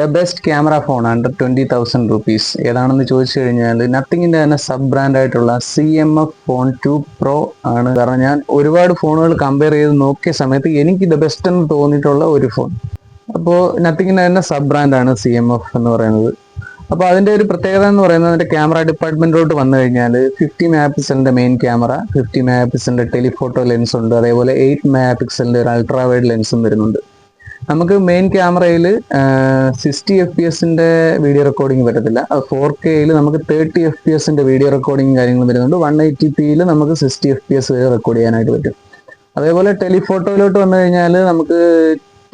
The best camera phone under twenty thousand rupees ഏതാണെന്ന് ചോദിച്ചു കഴിഞ്ഞാൽ നത്തിങ്ങിന്റെ തന്നെ സബ് ബ്രാൻഡ് ആയിട്ടുള്ള C M F phone two pro ആണ്. കാരണം ഞാൻ ഒരുപാട് ഫോണുകൾ കമ്പയർ ചെയ്ത് നോക്കിയ സമയത്ത് എനിക്ക് ദ ബെസ്റ്റ് എന്ന് തോന്നിയിട്ടുള്ള ഒരു ഫോൺ അപ്പോൾ നത്തിങ്ങിന്റെ തന്നെ സബ് ബ്രാൻഡാണ് സി എം എഫ് എന്ന് പറയുന്നത്. അപ്പോൾ അതിന്റെ ഒരു പ്രത്യേകത എന്ന് പറയുന്നത് അതിന്റെ ക്യാമറ ഡിപ്പാർട്ട്മെന്റിലോട്ട് വന്നു കഴിഞ്ഞാൽ ഫിഫ്റ്റി മെഗാ പിക്സലിന്റെ മെയിൻ ക്യാമറ ഫിഫ്റ്റി മെഗാ പിക്സലിന്റെ ടെലിഫോട്ടോ ലെൻസ് ഉണ്ട്. അതേപോലെ എയ്റ്റ് മെഗാ പിക്സലിന്റെ ഒരു അൾട്രാ വൈഡ് ലെൻസും വരുന്നുണ്ട്. നമുക്ക് മെയിൻ ക്യാമറയിൽ സിക്സ്റ്റി എഫ് പി എസിന്റെ വീഡിയോ റെക്കോർഡിംഗ് പറ്റത്തില്ല ഫോർ കെയിൽ നമുക്ക് തേർട്ടി എഫ് പി എസിന്റെ വീഡിയോ റെക്കോർഡിംഗ് കാര്യങ്ങളും വരുന്നുണ്ട്. വൺ എയ്റ്റി പിയിൽ നമുക്ക് സിക്സ്റ്റി എഫ് പി എസ് വരെ റെക്കോർഡ് ചെയ്യാനായിട്ട് പറ്റും. അതേപോലെ ടെലിഫോട്ടോയിലോട്ട് വന്നു കഴിഞ്ഞാൽ നമുക്ക്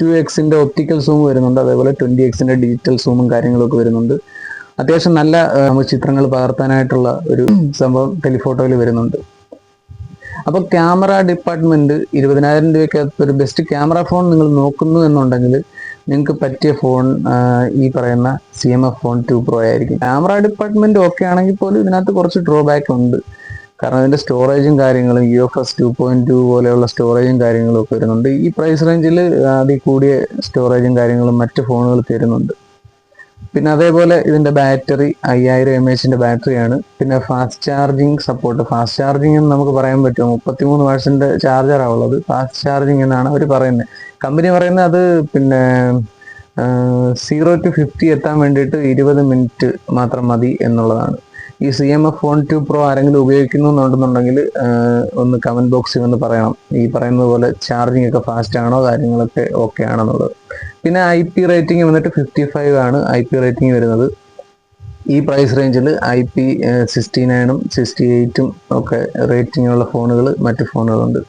ടു എക്സിന്റെ ഒപ്റ്റിക്കൽ സൂം വരുന്നുണ്ട്. അതേപോലെ ട്വന്റി എക്സിന്റെ ഡിജിറ്റൽ സൂമും കാര്യങ്ങളൊക്കെ വരുന്നുണ്ട്. അത്യാവശ്യം നല്ല ചിത്രങ്ങൾ പകർത്താനായിട്ടുള്ള ഒരു സംഭവം ടെലിഫോട്ടോയിൽ വരുന്നുണ്ട്. അപ്പോൾ ക്യാമറ ഡിപ്പാർട്ട്മെന്റ് ഇരുപതിനായിരം രൂപയ്ക്കകത്ത് ഒരു ബെസ്റ്റ് ക്യാമറ ഫോൺ നിങ്ങൾ നോക്കുന്നു എന്നുണ്ടെങ്കിൽ നിങ്ങൾക്ക് പറ്റിയ ഫോൺ ഈ പറയുന്ന C M F phone two pro ആയിരിക്കും. ക്യാമറ ഡിപ്പാർട്ട്മെന്റ് ഓക്കെ ആണെങ്കിൽ പോലും ഇതിനകത്ത് കുറച്ച് ഡ്രോബാക്ക് ഉണ്ട്. കാരണം ഇതിന്റെ സ്റ്റോറേജും കാര്യങ്ങളും U F S two point two പോലെയുള്ള സ്റ്റോറേജും കാര്യങ്ങളും ഒക്കെ വരുന്നുണ്ട്. ഈ പ്രൈസ് റേഞ്ചിൽ അതിൽ കൂടിയ സ്റ്റോറേജും കാര്യങ്ങളും മറ്റ് ഫോണുകൾ തരുന്നുണ്ട്. പിന്നെ അതേപോലെ ഇതിന്റെ ബാറ്ററി അയ്യായിരം എം എച്ചിന്റെ ബാറ്ററിയാണ്. പിന്നെ fast charging support fast charging എന്ന് നമുക്ക് പറയാൻ പറ്റുമോ? മുപ്പത്തിമൂന്ന് വാട്സിന്റെ ചാർജറാണ് ഉള്ളത്. ഫാസ്റ്റ് ചാർജിങ് എന്നാണ് അവർ പറയുന്നത്. കമ്പനി പറയുന്നത് അത് പിന്നെ സീറോ ടു ഫിഫ്റ്റി എത്താൻ വേണ്ടിയിട്ട് ഇരുപത് മിനിറ്റ് മാത്രം മതി എന്നുള്ളതാണ്. ഈ C M F phone two pro ആരെങ്കിലും ഉപയോഗിക്കുന്നു എന്നുണ്ടെന്നുണ്ടെങ്കിൽ ഒന്ന് കമന്റ് ബോക്സിൽ ഒന്ന് പറയണം. ഈ പറയുന്നത് പോലെ ചാർജിങ് ഒക്കെ ഫാസ്റ്റ് ആണോ കാര്യങ്ങളൊക്കെ ഓക്കെ ആണെന്നുള്ളത്. പിന്നെ ഐ പി റേറ്റിംഗ് വന്നിട്ട് ഫിഫ്റ്റി ഫൈവ് ആണ് ഐ പി റേറ്റിംഗ് വരുന്നത്. ഈ പ്രൈസ് റേഞ്ചിൽ ഐ പി സിക്സ്റ്റി നയനും സിക്സ്റ്റി എയ്റ്റും ഒക്കെ റേറ്റിംഗ് ഉള്ള ഫോണുകൾ മറ്റ് ഫോണുകളുണ്ട്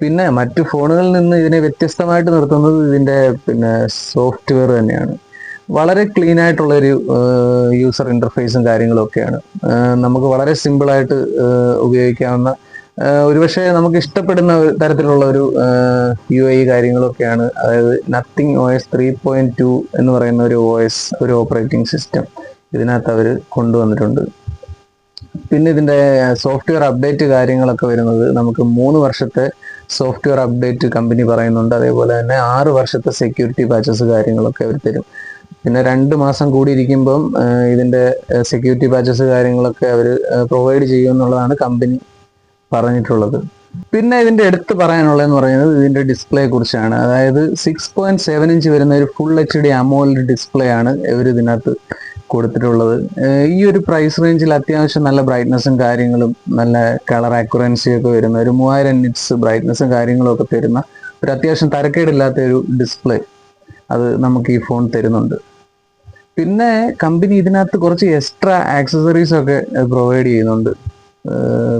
പിന്നെ മറ്റ് ഫോണുകളിൽ നിന്ന് ഇതിനെ വ്യത്യസ്തമായിട്ട് നിർത്തുന്നത് ഇതിന്റെ പിന്നെ സോഫ്റ്റ്വെയർ തന്നെയാണ്. വളരെ ക്ലീൻ ആയിട്ടുള്ള ഒരു യൂസർ ഇന്റർഫേസും കാര്യങ്ങളും ഒക്കെയാണ്. നമുക്ക് വളരെ സിമ്പിളായിട്ട് ഉപയോഗിക്കാവുന്ന ഒരുപക്ഷെ നമുക്ക് ഇഷ്ടപ്പെടുന്ന തരത്തിലുള്ള ഒരു യു ഐ കാര്യങ്ങളൊക്കെയാണ്. അതായത് nothing O S three point two എന്ന് പറയുന്ന ഒരു ഒ എസ് ഒരു ഓപ്പറേറ്റിംഗ് സിസ്റ്റം ഇതിനകത്ത് അവർ കൊണ്ടുവന്നിട്ടുണ്ട്. പിന്നെ ഇതിന്റെ സോഫ്റ്റ്വെയർ അപ്ഡേറ്റ് കാര്യങ്ങളൊക്കെ വരുന്നത് നമുക്ക് മൂന്ന് വർഷത്തെ സോഫ്റ്റ്വെയർ അപ്ഡേറ്റ് കമ്പനി പറയുന്നുണ്ട്. അതേപോലെ തന്നെ ആറ് വർഷത്തെ സെക്യൂരിറ്റി പാച്ചസ് കാര്യങ്ങളൊക്കെ അവർ തരും. പിന്നെ രണ്ട് മാസം കൂടി ഇരിക്കുമ്പം ഇതിന്റെ സെക്യൂരിറ്റി പാച്ചസ് കാര്യങ്ങളൊക്കെ അവർ പ്രൊവൈഡ് ചെയ്യും എന്നുള്ളതാണ് കമ്പനി പറഞ്ഞിട്ടുള്ളത്. പിന്നെ ഇതിന്റെ എടുത്ത് പറയാനുള്ളതെന്ന് പറയുന്നത് ഇതിന്റെ ഡിസ്പ്ലേയെ കുറിച്ചാണ് അതായത് സിക്സ് പോയിന്റ് സെവൻ ഇഞ്ച് വരുന്ന ഒരു full H D AMOLED display ആണ് ഇവർ ഇതിനകത്ത് കൊടുത്തിട്ടുള്ളത്. ഈ ഒരു പ്രൈസ് റേഞ്ചിൽ അത്യാവശ്യം നല്ല ബ്രൈറ്റ്നസ്സും കാര്യങ്ങളും നല്ല കളർ ആക്യുറൻസി ഒക്കെ വരുന്ന ഒരു മൂവായിരം നിറ്റ്സ് ബ്രൈറ്റ്നസ്സും കാര്യങ്ങളും ഒക്കെ തരുന്ന ഒരു അത്യാവശ്യം തരക്കേടില്ലാത്ത ഒരു ഡിസ്പ്ലേ അത് നമുക്ക് ഈ ഫോൺ തരുന്നുണ്ട്. പിന്നെ കമ്പനി ഇതിനകത്ത് കുറച്ച് എക്സ്ട്രാ ആക്സസറീസ് ഒക്കെ പ്രൊവൈഡ് ചെയ്യുന്നുണ്ട്.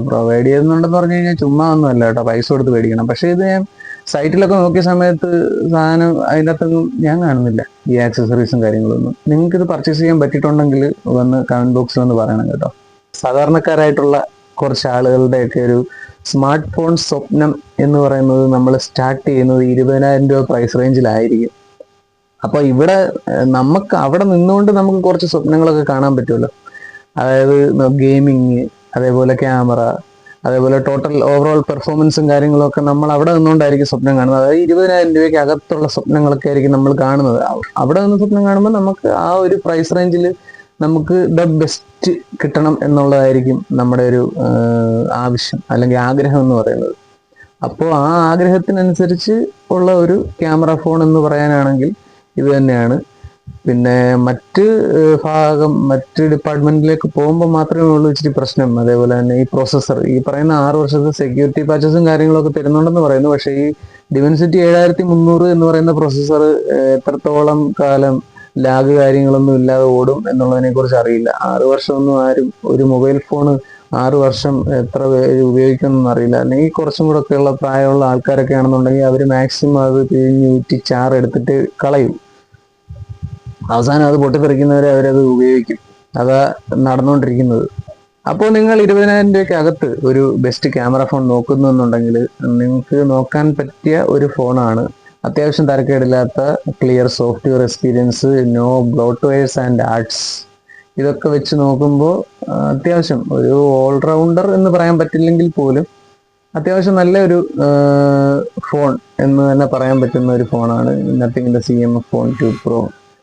പ്രൊവൈഡ് ചെയ്യുന്നുണ്ടെന്ന് പറഞ്ഞു കഴിഞ്ഞാൽ ചുമ്മാ ഒന്നും അല്ല കേട്ടോ. പൈസ കൊടുത്ത് മേടിക്കണം പക്ഷേ ഇത് ഞാൻ സൈറ്റിലൊക്കെ നോക്കിയ സമയത്ത് സാധനം അതിന്റെ അകത്തൊന്നും ഞാൻ കാണുന്നില്ല. ഈ ആക്സസറീസും കാര്യങ്ങളൊന്നും. നിങ്ങൾക്ക് ഇത് പർച്ചേസ് ചെയ്യാൻ പറ്റിയിട്ടുണ്ടെങ്കിൽ വന്ന് കമന്റ് ബോക്സിൽ ഒന്ന് പറയണം കേട്ടോ. സാധാരണക്കാരായിട്ടുള്ള കുറച്ച് ആളുകളുടെയൊക്കെ ഒരു സ്മാർട്ട് ഫോൺ സ്വപ്നം എന്ന് പറയുന്നത് നമ്മൾ സ്റ്റാർട്ട് ചെയ്യുന്നത് ഇരുപതിനായിരം രൂപ പ്രൈസ് റേഞ്ചിലായിരിക്കും. അപ്പൊ ഇവിടെ നമുക്ക് അവിടെ നിന്നുകൊണ്ട് നമുക്ക് കുറച്ച് സ്വപ്നങ്ങളൊക്കെ കാണാൻ പറ്റുമല്ലോ. അതായത് ഗെയിമിങ് അതേപോലെ ക്യാമറ അതേപോലെ ടോട്ടൽ ഓവറോൾ പെർഫോമൻസും കാര്യങ്ങളും ഒക്കെ നമ്മൾ അവിടെ നിന്നുകൊണ്ടായിരിക്കും സ്വപ്നം കാണുന്നത്. അതായത് ഇരുപതിനായിരം രൂപയ്ക്ക് അകത്തുള്ള സ്വപ്നങ്ങളൊക്കെ ആയിരിക്കും നമ്മൾ കാണുന്നത്. അവിടെ നിന്ന് സ്വപ്നം കാണുമ്പോൾ നമുക്ക് ആ ഒരു പ്രൈസ് റേഞ്ചിൽ നമുക്ക് ദ ബെസ്റ്റ് കിട്ടണം എന്നുള്ളതായിരിക്കും നമ്മുടെ ഒരു ആവശ്യം അല്ലെങ്കിൽ ആഗ്രഹം എന്ന് പറയുന്നത്. അപ്പോൾ ആ ആഗ്രഹത്തിനനുസരിച്ച് ഉള്ള ഒരു ക്യാമറ ഫോൺ എന്ന് പറയാനാണെങ്കിൽ ഇത് തന്നെയാണ് പിന്നെ മറ്റ് ഭാഗം മറ്റ് ഡിപ്പാർട്ട്മെന്റിലേക്ക് പോകുമ്പോൾ മാത്രമേ ഉള്ളൂ ഇച്ചിരി പ്രശ്നം. അതേപോലെ തന്നെ ഈ പ്രോസസ്സർ ഈ പറയുന്ന ആറ് വർഷത്തെ സെക്യൂരിറ്റി പാച്ചസും കാര്യങ്ങളൊക്കെ തരുന്നുണ്ടെന്ന് പറയുന്നു. പക്ഷേ ഈ ഡിവൻസിറ്റി ഏഴായിരത്തി മുന്നൂറ് എന്ന് പറയുന്ന പ്രോസസ്സർ എത്രത്തോളം കാലം ലാഗ് കാര്യങ്ങളൊന്നും ഇല്ലാതെ ഓടും എന്നുള്ളതിനെ കുറിച്ച് അറിയില്ല. ആറ് വർഷമൊന്നും ആരും ഒരു മൊബൈൽ ഫോൺ ആറ് വർഷം എത്ര പേര് ഉപയോഗിക്കുമെന്നൊന്നും അറിയില്ല. അല്ലെങ്കിൽ കുറച്ചും കൂടെ ഒക്കെയുള്ള പ്രായമുള്ള ആൾക്കാരൊക്കെ ആണെന്നുണ്ടെങ്കിൽ അവർ മാക്സിമം അത് പിഴിഞ്ഞ് ഊറ്റി ചാർ എടുത്തിട്ട് കളയും. അവസാനം അത് പൊട്ടിത്തെറിക്കുന്നവരെ അവരത് ഉപയോഗിക്കും. അതാ നടന്നുകൊണ്ടിരിക്കുന്നത് അപ്പോൾ നിങ്ങൾ ഇരുപതിനായിരം രൂപയ്ക്ക് അകത്ത് ഒരു ബെസ്റ്റ് ക്യാമറ ഫോൺ നോക്കുന്നു എന്നുണ്ടെങ്കിൽ നിങ്ങൾക്ക് നോക്കാൻ പറ്റിയ ഒരു ഫോണാണ് അത്യാവശ്യം തരക്കേടില്ലാത്ത clear software experience no bloatwares and ads ഇതൊക്കെ വെച്ച് നോക്കുമ്പോൾ അത്യാവശ്യം ഒരു ഓൾറൗണ്ടർ എന്ന് പറയാൻ പറ്റില്ലെങ്കിൽ പോലും അത്യാവശ്യം നല്ല ഒരു ഫോൺ എന്ന് തന്നെ പറയാൻ പറ്റുന്ന ഒരു ഫോണാണ് നത്തിങ്ങിന്റെ C M F phone two pro